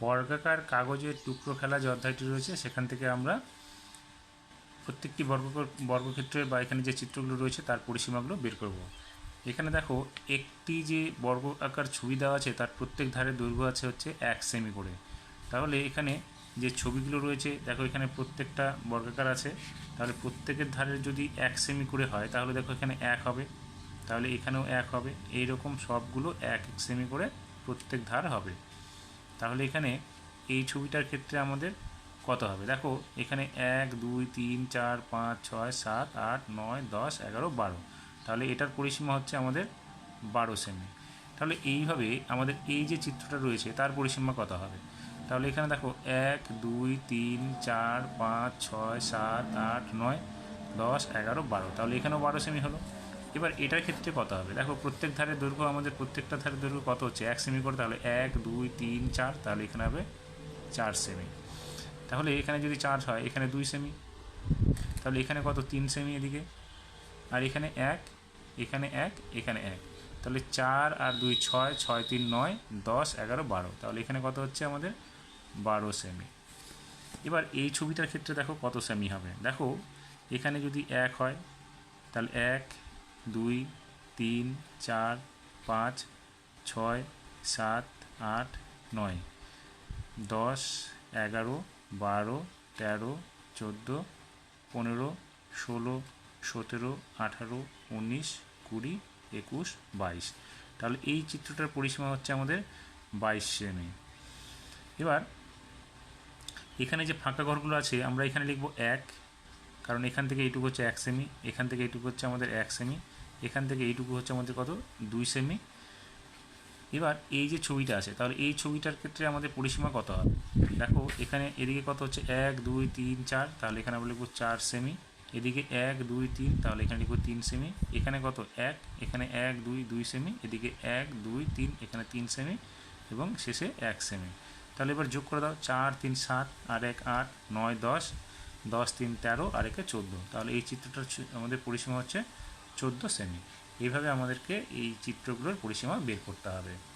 বর্গাকার কাগজের টুকরো খেলা যে অধ্যায়টি রয়েছে, সেখান থেকে আমরা প্রত্যেকটি বর্গ বর্গক্ষেত্রের বা এখানে যে চিত্রগুলো রয়েছে, তার পরিসীমাগুলো বের করব। এখানে দেখো, একটি যে বর্গ আকার ছবি দেওয়া আছে, তার প্রত্যেক ধারে দৈর্ঘ্য আছে হচ্ছে এক সেমি করে। তাহলে এখানে যে ছবিগুলো রয়েছে, দেখো এখানে প্রত্যেকটা বর্গাকার আছে। তাহলে প্রত্যেকের ধারের যদি এক সেমি করে হয়, তাহলে দেখো এখানে এক হবে। তাহলে এখানেও এক হবে। এই রকম সবগুলো এক এক সেমি করে প্রত্যেক ধার হবে। তাহলে এখানে এই ছবিটার ক্ষেত্রে আমাদের কত হবে? দেখো, এখানে এক, দুই, তিন, চার, পাঁচ, ছয়, সাত, আট, নয়, দশ, এগারো, বারো। তাহলে এটার পরিসীমা হচ্ছে আমাদের বারো সেমি তাহলে এইভাবে আমাদের এই যে চিত্রটা রয়েছে, তার পরিসীমা কত হবে? তাহলে এখানে দেখো, এক, দুই, তিন, চার, পাঁচ, ছয়, সাত, আট, নয়, দশ, এগারো, বারো। তাহলে এখানেও বারো সেমি হলো। এবার এটার ক্ষেত্রে কত হবে? দেখো, প্রত্যেক ধারের দৈর্ঘ্য আমাদের প্রত্যেকটা ধারের দৈর্ঘ্য কত হচ্ছে? এক সেমি করে তাহলে এক, দুই, তিন, চার, তাহলে এখানে হবে চার সেমি তাহলে এখানে যদি চার হয়, এখানে দুই সেমি তাহলে এখানে কত? তিন সেমি এদিকে। আর এখানে এক এখানে এক এখানে এক। তাহলে চার আর দুই ছয় ছয়, তিন, নয়, দশ, এগারো, বারো। তাহলে এখানে কত হচ্ছে আমাদের? বারো সেমি এবার এই ছবিটার ক্ষেত্রে দেখো কত সেমি হবে। দেখো, এখানে যদি এক হয়, তাহলে এক দুই, তিন, চার, পাঁচ, ছয়, সাত, আট, নয়। দশ, এগারো, বারো, তেরো, চোদ্দ, পনেরো, ষোলো, সতেরো, আঠারো, উনিশ, কুড়ি, একুশ, বাইশ। তাহলে এই চিত্রটার পরিসীমা হচ্ছে আমাদের বাইশ সেমি এবার এখানে যে ফাঁকা ঘরগুলো আছে, আমরা এখানে লিখব এক কারণ এখান থেকে এইটুকু হচ্ছে এক সেমি এখান থেকে এইটুকু হচ্ছে আমাদের এক সেমি এখান থেকে এইটুকু হচ্ছে আমাদের কত? দুই সেমি এবার এই যে ছবিটা আছে, তাহলে এই ছবিটার ক্ষেত্রে আমাদের পরিসীমা কত হবে? দেখো, এখানে এদিকে কত হচ্ছে? এক, দুই, তিন, চার, তাহলে এখানে আমরা লিখব চার সেমি এদিকে এক, দুই, তিন, তাহলে এখানে লিখব তিন সেমি এখানে কত? এক, এখানে এক, দুই দুই সেমি এদিকে এক, দুই, তিন, এখানে তিন সেমি এবং শেষে এক সেমি তাহলে এবার যোগ করে দাও, চার, তিন, সাত আর এক, আট, নয়, দশ দশ, তিন, তেরো, আর একে চোদ্দ। তাহলে এই চিত্রটার আমাদের পরিসীমা হচ্ছে চোদ্দ সেমি। এইভাবে আমাদেরকে এই চিত্রগুলোর পরিসীমা বের করতে হবে।